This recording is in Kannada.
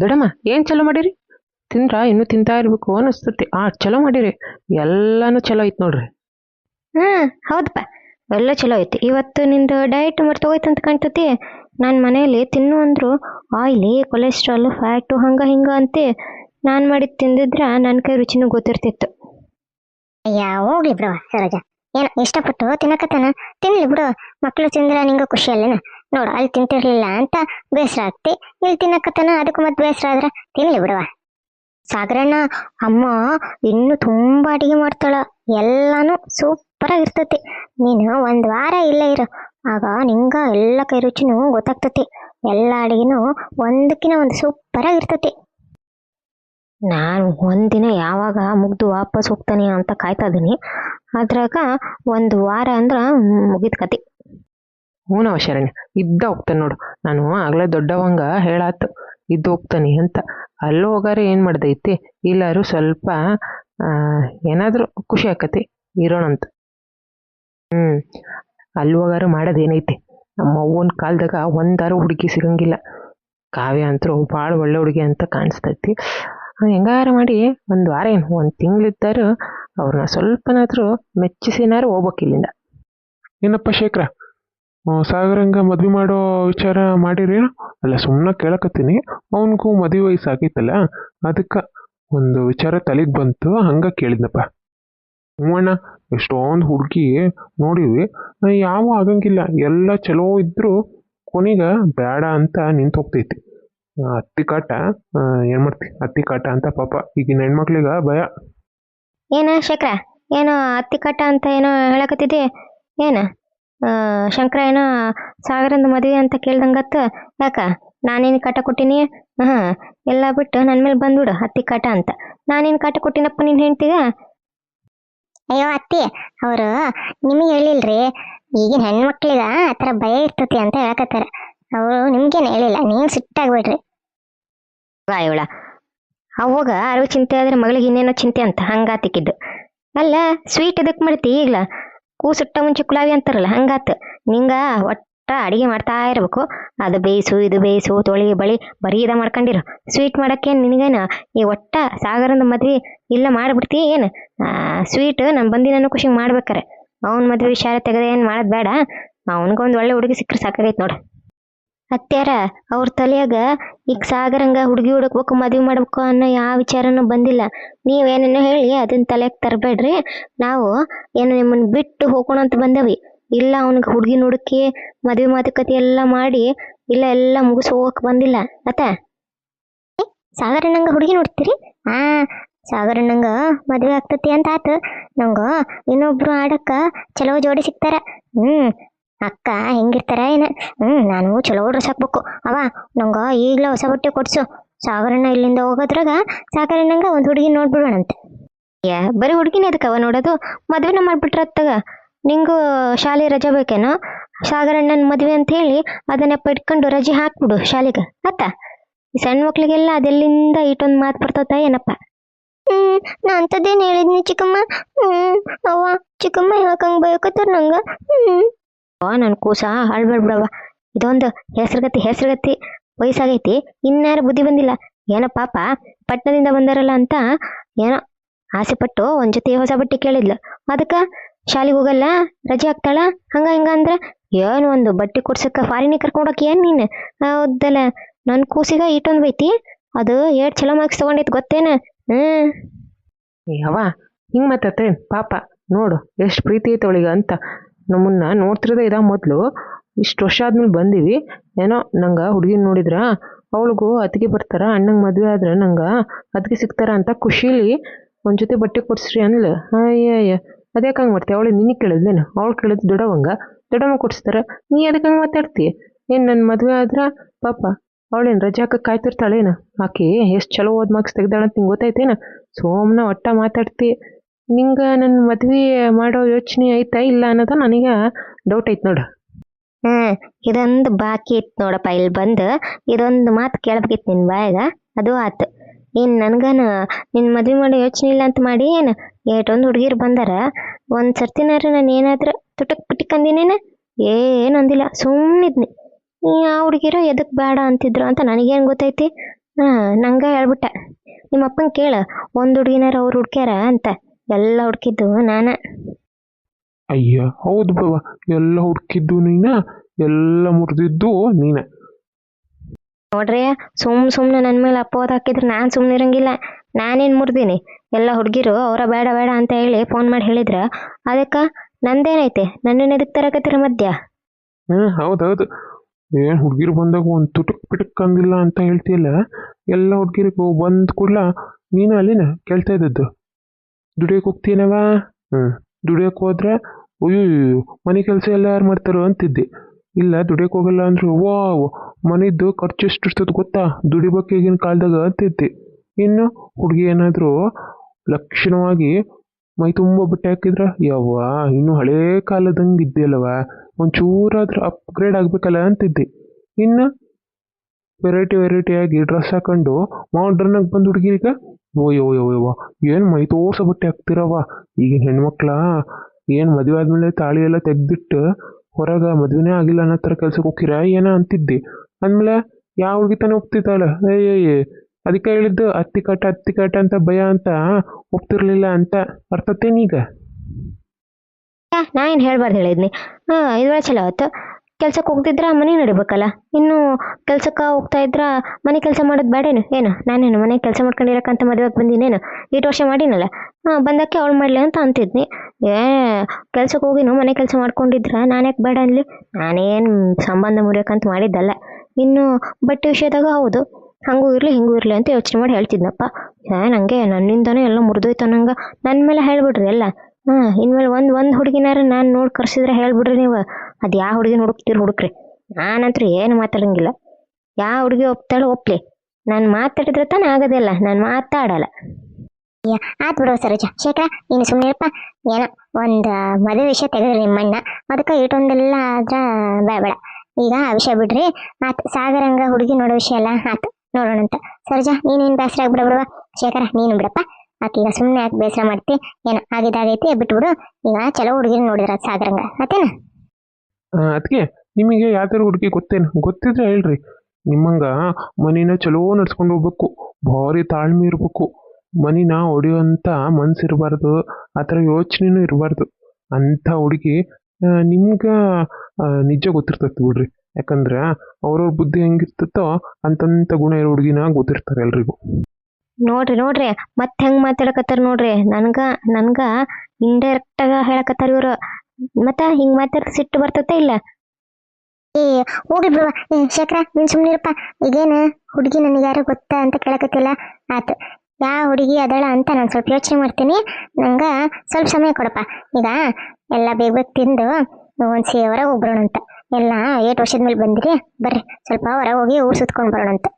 ದೊಡ್ಡಮ್ಮ ಏನು ಚಲೋ ಮಾಡಿರಿ? ತಿಂದ್ರ ಇನ್ನೂ ತಿಂತಾ ಇರ್ಬೇಕು ಅನಿಸ್ತತಿ ಆ ಚಲೋ ಮಾಡಿರಿ. ಎಲ್ಲಾನು ಚಲೋ ಐತ್ ನೋಡ್ರಿ. ಹಾ ಹೌದಪ್ಪ. ಎಲ್ಲ ಚಲೋ ಐತಿ. ಇವತ್ತು ನಿಂದು ಡಯಟ್ ಮರ್ತೋಯ್ತು ಅಂತ ಕಾಣ್ತತಿ. ನಾನು ಮನೆಯಲ್ಲಿ ತಿನ್ನು ಅಂದ್ರು ಆಯಿಲಿ ಕೊಲೆಸ್ಟ್ರಾಲು ಫ್ಯಾಟು ಹಂಗ ಹಿಂಗ ಅಂತೆ. ನಾನು ಮಾಡಿದ್ ತಿಂದಿದ್ರ ನನ್ನ ಕೈ ರುಚಿನೂ ಗೊತ್ತಿರ್ತಿತ್ತು. ಅಯ್ಯ ಹೋಗ್ಲಿ ಬ್ರೋ ಸರೋಜ. ಏನ, ಇಷ್ಟಪಟ್ಟು ತಿನ್ನಕತ್ತಾನ? ತಿನ್ಲಿ ಬಿಡು. ಮಕ್ಕಳು ತಿಂದ್ರೆ ನಿಂಗೆ ಖುಷಿ ಅಲ್ಲೇನ ನೋಡು, ಅಲ್ಲಿ ತಿಂತಿರ್ಲಿಲ್ಲ ಅಂತ ಬೇಸರ ಆಗ್ತಿ. ಇಲ್ಲಿ ತಿನ್ನಕತ್ತಾನ, ಅದಕ್ಕೆ ಮತ್ತೆ ಬೇಸರ ಆದ್ರೆ ತಿನ್ಲಿ ಬಿಡುವ. ಸಾಗರಣ್ಣ, ಅಮ್ಮ, ಇನ್ನು ತುಂಬಾ ಅಡಿಗೆ ಮಾಡ್ತಾಳ. ಎಲ್ಲಾನು ಸೂಪರ್ ಆಗಿರ್ತತಿ. ನೀನು ಒಂದ್ ವಾರ ಇಲ್ಲೇ ಇರು. ಆಗ ನಿಂಗ ಎಲ್ಲ ಕೈ ರುಚಿನೂ ಗೊತ್ತಾಗ್ತತಿ. ಎಲ್ಲ ಅಡಿಗೆನೂ ಒಂದಕ್ಕಿನ ಒಂದು ಸೂಪರ್ ಆಗಿರ್ತತಿ. ನಾನು ಒಂದಿನ ಯಾವಾಗ ಮುಗ್ದು ವಾಪಸ್ ಹೋಗ್ತಾನೆ ಅಂತ ಕಾಯ್ತಾ ಇದೀನಿ ಅದ್ರಾಗ ಒಂದು ವಾರ ಅಂದ್ರ ಮುಗಿದ ಕತೆ. ಹೂನವ ಶರಣ್ಯ, ಇದ್ದ ಹೋಗ್ತಾನೆ ನೋಡು. ನಾನು ಆಗ್ಲೇ ದೊಡ್ಡವಂಗ ಹೇಳಾತು ಇದ್ದು ಹೋಗ್ತಾನೆ ಅಂತ. ಅಲ್ಲಿ ಹೋಗಾರ ಏನು ಮಾಡ್ದೈತಿ? ಇಲ್ಲಾರು ಸ್ವಲ್ಪ ಏನಾದ್ರೂ ಖುಷಿ ಆಕತಿ, ಇರೋಣಂತ. ಹ್ಞೂ ಅಲ್ಲಿ ಹೋಗಾರು ಮಾಡೋದೇನೈತಿ? ನಮ್ಮ ಅವ್ವನ ಕಾಲದಾಗ ಒಂದಾರು ಹುಡುಗಿ ಸಿಗಂಗಿಲ್ಲ. ಕಾವ್ಯ ಅಂತೂ ಭಾಳ ಒಳ್ಳೆ ಹುಡುಗಿ ಅಂತ ಕಾಣಿಸ್ತೈತಿ. ಹೆಂಗಾರ ಮಾಡಿ ಒಂದು ವಾರ ಏನು ಒಂದು ತಿಂಗಳಿದ್ದಾರು ಅವ್ರನ್ನ ಸ್ವಲ್ಪನಾದರೂ ಮೆಚ್ಚಿಸಿನಾರು ಹೋಗ್ಬೇಕು ಇಲ್ಲಿಂದ. ಏನಪ್ಪ ಶೇಖರ? ಸಾಗರಂಗ ಮದ್ವೆ ಮಾಡೋ ವಿಚಾರ ಮಾಡಿರೇನು? ಅಲ್ಲ ಸುಮ್ಮನೆ ಕೇಳಕತ್ತೀನಿ. ಅವನಿಗೂ ಮದುವೆ ವಯಸ್ಸು ಆಗೈತಲ್ಲ, ಅದಕ್ಕೆ ಒಂದು ವಿಚಾರ ತಲೆಗೆ ಬಂತು, ಹಂಗ ಕೇಳಿದ್ನಪ್ಪ. ಹ್ಞೂ ಎಷ್ಟೊಂದು ಹುಡುಗಿ ನೋಡಿವಿ ಯಾವ ಆಗಂಗಿಲ್ಲ. ಎಲ್ಲ ಚಲೋ ಇದ್ದರೂ ಕೊನೆಗೆ ಬೇಡ ಅಂತ ನಿಂತು ಹೋಗ್ತೈತಿ ಅತ್ತಿ ಕಾಟ ಏನ್ ಮಾಡ್ತಿ? ಅತ್ತಿ ಕಾಟ ಅಂತ ಪಾಪ. ಈಗಿನ ಹೆಣ್ಮಕ್ಳಿಗ ಭಯ. ಏನ ಶಂಕರ? ಏನೋ ಅತ್ತಿ ಕಾಟ ಅಂತ ಏನೋ ಹೇಳಕತ್ತಿದ್ದಿ? ಏನ? ಆ, ಶಂಕರ ಏನೋ ಸಾಗರದ ಮದುವೆ ಅಂತ ಕೇಳ್ದಂಗತ್ತ? ಯಾಕ? ನಾನೇನು ಕಾಟ ಕೊಟ್ಟಿನಿ? ಹಾ ಎಲ್ಲ ಬಿಟ್ಟು ನನ್ನ ಮೇಲೆ ಬಂದ್ಬಿಡು ಅತ್ತಿ ಕಾಟ ಅಂತ. ನಾನೇನು ಕಾಟ ಕೊಟ್ಟಿನಪ್ಪ ನೀನ್ ಹೆಂಡ್ತಿಗ? ಅಯ್ಯೋ ಅತ್ತಿ ಅವರು ನಿಮಗೆ ಹೇಳಿಲ್ರಿ. ಈಗಿನ ಹೆಣ್ಮಕ್ಳಿಗ ಆ ಥರ ಭಯ ಇರ್ತತಿ ಅಂತ ಹೇಳಕತ್ತಾರ. ಅವರು ನಿಮ್ಗೇನು ಹೇಳಿಲ್ಲ ನೀವು ಸಿಟ್ಟಾಗ್ಬಿಡ್ರಿ ಇವಳ, ಅವಾಗ ಅರಿವು ಚಿಂತೆ ಆದ್ರೆ ಮಗಳಿಗೆ ಇನ್ನೇನೋ ಚಿಂತೆ ಅಂತ ಹಂಗಾತಿಕ್ಕಿದ್ದು. ಅಲ್ಲ ಸ್ವೀಟ್ ಇದಕ್ಕೆ ಮಾಡ್ತಿ ಕೂ ಸುಟ್ಟ ಮುಂಚೆ ಕುಲಾವಿ ಅಂತಾರಲ್ಲ, ಹಂಗಾತ್. ನಿಂಗ ಒಟ್ಟ ಅಡಿಗೆ ಮಾಡ್ತಾ ಇರ್ಬೇಕು. ಅದು ಬೇಯಿಸು, ಇದು ಬೇಯಿಸು, ತೊಳಿ, ಬಳಿ, ಬರೀ ಇದ ಮಾಡ್ಕೊಂಡಿರು. ಸ್ವೀಟ್ ಮಾಡಕ್ಕೇನು ನಿನಗೇನ? ಈ ಒಟ್ಟ ಸಾಗರಂದ ಮದ್ವೆ ಇಲ್ಲ ಮಾಡ್ಬಿಡ್ತಿ ಏನು? ಸ್ವೀಟ್ ನಾನು ಬಂದಿ ನಾನು ಖುಷಿಗೆ ಮಾಡ್ಬೇಕಾರೆ. ಅವನ ಮದ್ವೆ ವಿಚಾರ ತೆಗೆದ ಏನು ಮಾಡೋದು ಬೇಡ. ಅವನಿಗೊಂದು ಒಳ್ಳೆ ಹುಡುಗಿ ಸಿಕ್ಕರೆ ಸಾಕಾಗೈತೆ ನೋಡು. ಅತ್ಯಾರ ಅವ್ರ ತಲೆಯಾಗ ಈಗ ಸಾಗರಂಗ ಹುಡುಗಿ ಹುಡುಕ್ಬೇಕು, ಮದುವೆ ಮಾಡ್ಬೇಕು ಅನ್ನೋ ಯಾವ ವಿಚಾರನೂ ಬಂದಿಲ್ಲ. ನೀವೇನೇನೋ ಹೇಳಿ ಅದನ್ನ ತಲೆಗೆ ತರಬೇಡ್ರಿ. ನಾವು ಏನು ನಿಮ್ಮನ್ನ ಬಿಟ್ಟು ಹೋಗೋಣ ಅಂತ ಬಂದವಿ. ಇಲ್ಲ ಅವ್ನಿಗೆ ಹುಡುಗಿ ಹುಡುಕಿ ಮದುವೆ ಮಾತುಕತೆ ಎಲ್ಲ ಮಾಡಿ, ಇಲ್ಲ ಎಲ್ಲ ಮುಗಿಸ್ ಹೋಗಕ್ ಬಂದಿಲ್ಲ. ಅತ್ತ ಸಾಗರಣ್ಣಂಗ ಹುಡುಗಿ ನೋಡ್ತೀರಿ? ಆ, ಸಾಗರಣ್ಣಂಗ ಮದ್ವೆ ಆಗ್ತತಿ ಅಂತ ಆತು. ನಂಗ ಇನ್ನೊಬ್ರು ಆಡಕ್ಕ ಚಲೋ ಜೋಡಿ ಸಿಗ್ತಾರ. ಹ್ಮ್ ಅಕ್ಕ, ಹೆಂಗಿರ್ತಾರ ಏನ? ಹ್ಮ್, ನಾನು ಚಲೋ ಡ್ರೆಸ್ ಹಾಕ್ಬೇಕು. ಅವ ನಂಗ ಈಗ್ಲೇ ಹೊಸ ಬಟ್ಟೆ ಕೊಡ್ಸು. ಸಾಗರಣ್ಣ ಇಲ್ಲಿಂದ ಹೋಗೋದ್ರಾಗ ಸಾಗರಣ್ಣಂಗ ಒಂದ್ ಹುಡುಗಿ ನೋಡ್ಬಿಡೋಣಂತೆ. ಯಾ ಬರೀ ಹುಡುಗಿನ ಅದಕ್ಕವ ನೋಡೋದು? ಮದ್ವೆನ ಮಾಡ್ಬಿಟ್ರ ತಗ ನಿಂಗೂ ಶಾಲೆ ರಜೆ ಬೇಕೇನೋ? ಸಾಗರಣ್ಣನ ಮದ್ವೆ ಅಂತ ಹೇಳಿ ಅದನ್ನೆಪ್ಪ ಇಟ್ಕೊಂಡು ರಜೆ ಹಾಕ್ಬಿಡು ಶಾಲೆಗೆ. ಈ ಸಣ್ಣ ಮಕ್ಳಿಗೆಲ್ಲ ಅದೆಲ್ಲಿಂದ ಇಟ್ಟೊಂದು ಮಾತು ಬರ್ತದ ಏನಪ್ಪ? ಹ್ಮ್ ನಾ ಅಂತದೇನ್ ಹೇಳಿದ್ನಿ ಚಿಕ್ಕಮ್ಮ? ಹ್ಮ್, ಅವ್ವ, ಚಿಕ್ಕಮ್ಮ ಹೇಳ್ಕಂಗ್ ಬಯಕತ್ತಾರ ನಂಗ? ಹ್ಮ್. ನನ್ನ ಕೂಸ ಹಾಳ್ಬೇಡ್ಬಿಡವ ಇದೊಂದು ಹೆಸರುಗತಿ ಹೆಸರುಗತಿ ವಯಸ್ಸಾಗೈತಿ. ಇನ್ಯಾರು ಬುದ್ಧಿ ಬಂದಿಲ್ಲ. ಏನೋ ಪಾಪ ಪಟ್ಟಣದಿಂದ ಬಂದಾರಲ್ಲ ಅಂತ ಏನೋ ಆಸೆ ಪಟ್ಟು ಒಂದ್ ಜೊತೆ ಹೊಸ ಬಟ್ಟೆ ಕೇಳಿದ್ಲು. ಅದಕ್ಕ ಶಾಲೆಗೆ ಹೋಗಲ್ಲ, ರಜೆ ಆಗ್ತಾಳ ಹಂಗ ಹಿಂಗ ಅಂದ್ರ ಏನು ಒಂದು ಬಟ್ಟೆ ಕೊಡ್ಸಕ್ಕೆ ಫಾರಿನಿಗೆ ಕರ್ಕೊಂಡೋಗಿ ಏನ್ ನೀನು? ಹೌದಲ್ಲ ನನ್ನ ಕೂಸಿಗ ಇಟ್ಟೊಂದು ಬೈತಿ. ಅದು ಏಟ್ ಚಲೋ ಮಾರ್ಕ್ಸ್ ತಗೊಂಡೈತಿ, ಗೊತ್ತೇನ? ಹ್ಮ್. ಯಾವ ಹಿಂಗ್ ಮತ್ತೆ ಪಾಪ, ನೋಡು, ಎಷ್ಟು ಪ್ರೀತಿ ಐತೆ ಅವಳಿಗೆ ಅಂತ. ನಮ್ಮನ್ನ ನೋಡ್ತಿರೋದೇ ಇದ ಮೊದಲು. ಇಷ್ಟು ವರ್ಷ ಆದ್ಮೇಲೆ ಬಂದೀವಿ. ಏನೋ ನಂಗೆ ಹುಡುಗಿನ ನೋಡಿದ್ರ, ಅವಳಿಗೂ ಅತ್ತಿಗೆ ಬರ್ತಾರ, ಅಣ್ಣಂಗೆ ಮದುವೆ ಆದ್ರೆ ನಂಗೆ ಅತ್ತಿಗೆ ಸಿಗ್ತಾರ ಅಂತ ಖುಷಿಲಿ ಒಂದು ಜೊತೆ ಬಟ್ಟೆ ಕೊಡ್ಸ್ರಿ ಅನ್ಲ. ಅಯ್ಯ ಅದ್ಯಾಕೆ ಹಂಗೆ ಮಾಡ್ತೀಯ ಅವಳು ನಿನಗೆ ಕೇಳಿದ್ಲೇನು ಅವಳು ಕೇಳಿದ್ ದೊಡ್ಡವಂಗ. ದೊಡ್ಡಮ್ಮ ಕೊಡಿಸ್ತಾರ, ನೀ ಅದಕ್ಕೆ ಹಂಗೆ ಮಾತಾಡ್ತೀಯ ಏನು ನನ್ನ ಮದುವೆ ಆದ್ರೆ? ಪಾಪ, ಅವಳೇನು ರಜೆ ಹಾಕಕ್ಕೆ ಕಾಯ್ತಿರ್ತಾಳೇನು? ಆಕೆ ಎಷ್ಟು ಚಲೋ ಓದ್ ಮಾರ್ಕ್ಸ್ ತೆಗ್ದಾಳಂತ ನಿಂಗೆ ಗೊತ್ತಾಯ್ತೇನ? ಸೋಮ್ನ ಒಟ್ಟ ಮಾತಾಡ್ತಿ. ನಿಂಗೆ ನನ್ನ ಮದ್ವೆ ಮಾಡೋ ಯೋಚನೆ ಐತಾ ಇಲ್ಲ ಅನ್ನೋದು ನನಗೆ ಡೌಟ್ ಐತೆ ನೋಡು. ಹ್ಮ್, ಇದೊಂದು ಬಾಕಿ ಇತ್ತು ನೋಡಪ್ಪ, ಇಲ್ಲಿ ಬಂದು ಇದೊಂದು ಮಾತು ಕೇಳಬೇಕಿತ್ತು ನಿನ್ನ ಬಾಯಾಗ, ಅದು ಆತು. ಏನು ನನ್ಗನ ನಿನ್ನ ಮದ್ವೆ ಮಾಡೋ ಯೋಚನೆ ಇಲ್ಲ ಅಂತ ಮಾಡಿ ಏನು? ಏಟೊಂದು ಹುಡುಗಿರು ಬಂದಾರ, ಒಂದು ಸರ್ತಿನಾರ ನಾನು ಏನಾದರೂ ತುಟಕ್ ಪಿಟಿಕ್ ಅಂದಿನೇನು? ಏನು ಅಂದಿಲ್ಲ ಸುಮ್ಮನಿದ್ನಿ ಆ ಹುಡುಗಿರು ಎದಕ್ಕೆ ಬೇಡ ಅಂತಿದ್ರು ಅಂತ ನನಗೇನು ಗೊತ್ತೈತಿ? ಹಾಂ, ನಂಗೆ ಹೇಳ್ಬಿಟ್ಟ. ನಿಮ್ಮ ಅಪ್ಪನ ಕೇಳ, ಒಂದು ಹುಡುಗಿನಾರ ಅವ್ರು ಹುಡ್ಕ್ಯಾರ ಅಂತ. ಎಲ್ಲ ಹುಡ್ಕಿದ್ದು ನಾನ. ಅಯ್ಯ ಹೌದು ಬಾಬ ಎಲ್ಲ ಹುಡ್ಕಿದ್ದು ನೀನ? ಎಲ್ಲ ಮುರಿದಿದ್ದು ನೀನ. ನೋಡ್ರಿ ಸುಮ್ ಸುಮ್ನೆ ನನ್ನ ಮೇಲೆ ಅಪವಾದ ಹಾಕಿದ್ರೆ ನಾನು ಸುಮ್ಮನೆ ಇರಂಗಿಲ್ಲ. ನಾನೇನ್ ಮುರ್ದೀನಿ? ಎಲ್ಲ ಹುಡುಗಿರು ಅವರ ಬೇಡ ಬೇಡ ಅಂತ ಹೇಳಿ ಫೋನ್ ಮಾಡಿ ಹೇಳಿದ್ರ ಅದಕ್ಕೆ ನಂದೇನೈತೆ? ನನ್ನನ್ನ ಎದಕ್ಕೆ ತರಕತ್ತೀರ ಮಧ್ಯ? ಹ್ಮ್ ಹೌದೌದು ಏನ್ ಹುಡುಗಿರು ಬಂದಾಗ ಒಂದ್ ತುಟುಕ್ ಪಿಟಕ್ ಅಂದಿಲ್ಲ ಅಂತ ಹೇಳ್ತಿಲ್ಲ ಎಲ್ಲ ಹುಡ್ಗಿರಿಗೂ ಬಂದ್ ಕೂಡ್ಲ ನೀನು ಅಲ್ಲಿನ ಕೇಳ್ತಾ ಇದ್ದದ್ದು? ದುಡಿಯಕ್ಕೆ ಹೋಗ್ತೀನವ? ಹ್ಞೂ ದುಡಿಯಕ್ಕೆ ಹೋದ್ರೆ ಅಯ್ಯೋ ಮನೆ ಕೆಲಸ ಎಲ್ಲ ಯಾರು ಮಾಡ್ತಾರೋ? ಅಂತಿದ್ದೆ. ಇಲ್ಲ ದುಡಿಯಕ್ಕೆ ಹೋಗಲ್ಲ ಅಂದ್ರೆ, ವಾವ್ ಮನೆಯದ್ದು ಖರ್ಚು ಎಷ್ಟು ಇರ್ತದೆ ಗೊತ್ತಾ? ದುಡಿಬೇಕು ಈಗಿನ ಕಾಲದಾಗ? ಅಂತಿದ್ದೆ. ಇನ್ನು ಹುಡುಗಿ ಏನಾದರೂ ಲಕ್ಷಣವಾಗಿ ಮೈ ತುಂಬ ಬಟ್ಟೆ ಹಾಕಿದ್ರ, ಯವ್ವ, ಇನ್ನು ಹಳೇ ಕಾಲದಂಗೆ ಇದ್ದೆಯಲ್ಲವ ಒಂಚೂರಾದ್ರೂ ಅಪ್ಗ್ರೇಡ್ ಆಗಬೇಕಲ್ಲ? ಅಂತಿದ್ದೆ. ಇನ್ನು ವೆರೈಟಿ ವೆರೈಟಿಯಾಗಿ ಡ್ರೆಸ್ ಹಾಕೊಂಡು ಮಾಡ್ರನ್ನಾಗಿ ಬಂದು ಬಂದು ಹುಡುಗಿರೀಗ ಓಯ್ ಓಯ್ ಓಯ್ ವಾ ಏನು ಮೈ ತೋರ್ಸ ಬಟ್ಟೆ ಹಾಕ್ತಿರವ ಈಗಿನ ಹೆಣ್ಮಕ್ಳ ಏನು ಮದುವೆ ಆದ್ಮೇಲೆ ತಾಳಿ ಎಲ್ಲ ತೆಗ್ದಿಟ್ಟು ಹೊರಗೆ ಮದುವೆನೇ ಆಗಿಲ್ಲ ಅನ್ನೋ ಥರ ಕೆಲ್ಸಕ್ಕೆ ಹೋಗಿರ ಏನೋ ಅಂತಿದ್ದಿ? ಅಂದಮೇಲೆ ಯಾವ ಹುಡುಗಿ ತಾನೇ ಒಪ್ತಿದ್ದಾಳೆ? ಏಯ್ ಅದಕ್ಕೆ ಹೇಳಿದ್ದು ಹತ್ತಿ ಕಟ್ಟ ಹತ್ತಿ ಕಟ್ಟ ಅಂತ ಭಯ ಅಂತ ಒಪ್ತಿರ್ಲಿಲ್ಲ ಅಂತ ಅರ್ಥತ್ತೇನೀಗ ನಾ ಏನು ಹೇಳ್ಬಾರ್ದು ಹೇಳಿದ್ನಿ. ಹಾಂ ಇದು ಚಲೋ ಆಯ್ತು. ಕೆಲ್ಸಕ್ಕೆ ಹೋಗ್ತಿದ್ರೆ ಮನೆ ನಡಿಬೇಕಲ್ಲ? ಇನ್ನು ಕೆಲ್ಸಕ್ಕೆ ಹೋಗ್ತಾ ಇದ್ರ ಮನೆ ಕೆಲಸ ಮಾಡೋದು ಬೇಡೇನು ಏನು? ನಾನೇನು ಮನೆ ಕೆಲಸ ಮಾಡ್ಕೊಂಡಿರಕ್ಕಂತ ಮದುವೆಗೆ ಬಂದಿನೇನು? ಇಷ್ಟು ವರ್ಷ ಮಾಡಿನಲ್ಲ? ಹಾಂ, ಬಂದಕ್ಕೆ ಅವಳು ಮಾಡಲಿ ಅಂತ ಅಂತಿದ್ನಿ. ಏ ಕೆಲ್ಸಕ್ಕೆ ಹೋಗಿನು ಮನೆ ಕೆಲಸ ಮಾಡ್ಕೊಂಡಿದ್ರ? ನಾನ್ಯಾಕೆ ಬೇಡ ಅನ್ಲಿ? ನಾನೇನು ಸಂಬಂಧ ಮುರಿಯೋಕ್ಕಂತ ಮಾಡಿದ್ದಲ್ಲ. ಇನ್ನು ಬಟ್ಟೆ ವಿಷಯದಾಗ ಹೌದು. ಹಂಗೂ ಇರಲಿ, ಹಿಂಗೂ ಇರಲಿ ಅಂತ ಯೋಚನೆ ಮಾಡಿ ಹೇಳ್ತಿದ್ನಪ್ಪ. ಏ ನನಗೆ ನನ್ನಿಂದನೇ ಎಲ್ಲ ಮುರಿದೋಯ್ತು ನಂಗೆ ನನ್ನ ಮೇಲೆ ಹೇಳ್ಬಿಡ್ರಿ ಎಲ್ಲ. ಹಾಂ, ಇನ್ಮೇಲೆ ಒಂದು ಒಂದು ಹುಡುಗಿನಾರ ನಾನು ನೋಡಿ ಕರ್ಸಿದ್ರೆ ಹೇಳ್ಬಿಡ್ರಿ ನೀವು. ಅದು ಯಾವ ಹುಡುಗಿನ ಹುಡುಕ್ತೀರಿ ಹುಡುಕ್ರಿ. ನಾನಂತೂ ಏನು ಮಾತಾಡಂಗಿಲ್ಲ. ಯಾವ ಹುಡುಗಿ ಒಪ್ತಾಳೆ ಒಪ್ಲಿ. ನಾನು ಮಾತಾಡಿದ್ರೆ ತಾನೇ ಆಗೋದಿಲ್ಲ. ನಾನು ಮಾತಾಡಲ್ಲ. ಆತ್ ಬಿಡು ಸರೋಜ. ಶೇಖರ, ನೀನು ಸುಮ್ಮನೆ ಇರಪ್ಪ ಏನೋ ಒಂದು ಮದುವೆ ವಿಷಯ ತೆಗೆದ್ರಿ ನಿಮ್ಮಣ್ಣ ಅದಕ್ಕೆ ಇಟೊಂದೆಲ್ಲ ಆದ್ರ ಬೇಡ. ಈಗ ಆ ವಿಷಯ ಬಿಡ್ರಿ. ಆತ್ ಸಾಗರಂಗ ಹುಡುಗಿ ನೋಡೋ ವಿಷಯ ಎಲ್ಲ ಆತ್ ನೋಡೋಣಂತ ಸರೋಜ, ನೀನೇನು ಬೇಸರ ಆಗ್ಬಿಡ ಬಿಡುವ ಶೇಖರ, ನೀನು ಬಿಡಪ್ಪ. ಈಗ ಸುಮ್ಮನೆ ಯಾಕೆ ಬೇಸರ ಮಾಡ್ತಿ? ಏನೋ ಆಗಿದ್ದಾಗೈತಿ ಬಿಟ್ಬಿಡು. ಈಗ ಚಲೋ ಹುಡುಗಿನ ನೋಡಿದ್ರ ಸಾಗರಂಗ. ಆತೇನ ಅದಕ್ಕೆ ನಿಮಗೆ ಯಾವ್ದಾರು ಹುಡುಗಿ ಗೊತ್ತೇನು? ಗೊತ್ತಿದ್ರೆ ಹೇಳ್ರಿ. ನಿಮ್ಮಂಗ ಮನಿನ ಚಲೋ ನಡ್ಸ್ಕೊಂಡು ಹೋಗ್ಬೇಕು. ಭಾರಿ ತಾಳ್ಮೆ ಇರಬೇಕು. ಮನಿನ ಹೊಡೆಯುವಂಥ ಮನ್ಸು ಇರಬಾರ್ದು. ಆ ಥರ ಯೋಚನೆನೂ ಇರಬಾರ್ದು. ಅಂಥ ಹುಡುಗಿ ನಿಮ್ಗೆ ನಿಜ ಗೊತ್ತಿರ್ತೈತೆ ಬಿಡ್ರಿ. ಯಾಕಂದ್ರೆ ಅವ್ರವ್ರ ಬುದ್ಧಿ ಹೆಂಗಿರ್ತೈತೋ ಅಂತಂಥ ಗುಣ ಇರೋ ಹುಡುಗಿನ ಗೊತ್ತಿರ್ತಾರೆ ಎಲ್ರಿಗೂ. ನೋಡ್ರಿ ನೋಡ್ರಿ. ಮತ್ತೆ ಹೆಂಗ್ ಮಾತಾಡಕತ್ತಾರ ನೋಡ್ರಿ. ನನ್ಗ ನನ್ಗ ಇಂಡೈರೆಕ್ಟ್ ಆಗ ಹೇಳಕತ್ತಾರ ಇವ್ರು. ಮತ್ತ ಹಿಂಗ್ ಮಾತಾಡ ಸಿಟ್ಟು ಬರ್ತತೆ ಇಲ್ಲ? ಏ ಹೋಗಿ ಬಿಡುವ. ಏ, ಶೇಖರ, ನೀನ್ ಸುಮ್ನಿರಪ್ಪ ಈಗೇನ ಹುಡುಗಿ ನನಗೆ ಯಾರು ಗೊತ್ತಾ ಅಂತ ಕೇಳಕತ್ತಿಲ್ಲ. ಆತು ಯಾವ ಹುಡುಗಿ ಅದಳ ಅಂತ ನಾನು ಸ್ವಲ್ಪ ಯೋಚನೆ ಮಾಡ್ತೀನಿ. ನಂಗ ಸ್ವಲ್ಪ ಸಮಯ ಕೊಡಪ್ಪ. ಈಗ ಎಲ್ಲ ಬೇಗ ಬೇಗ ತಿಂದು ಒಂದ್ಸಿ ಹೊರಗೆ ಹೋಗ್ಬರೋಣ ಅಂತ ಎಲ್ಲ ಏಟ್ ವರ್ಷದ ಮೇಲೆ ಬಂದಿರಿ. ಬರ್ರಿ. ಸ್ವಲ್ಪ ಹೊರಗೆ ಹೋಗಿ ಊರ್ ಸುತ್ಕೊಂಡು ಬರೋಣ ಅಂತ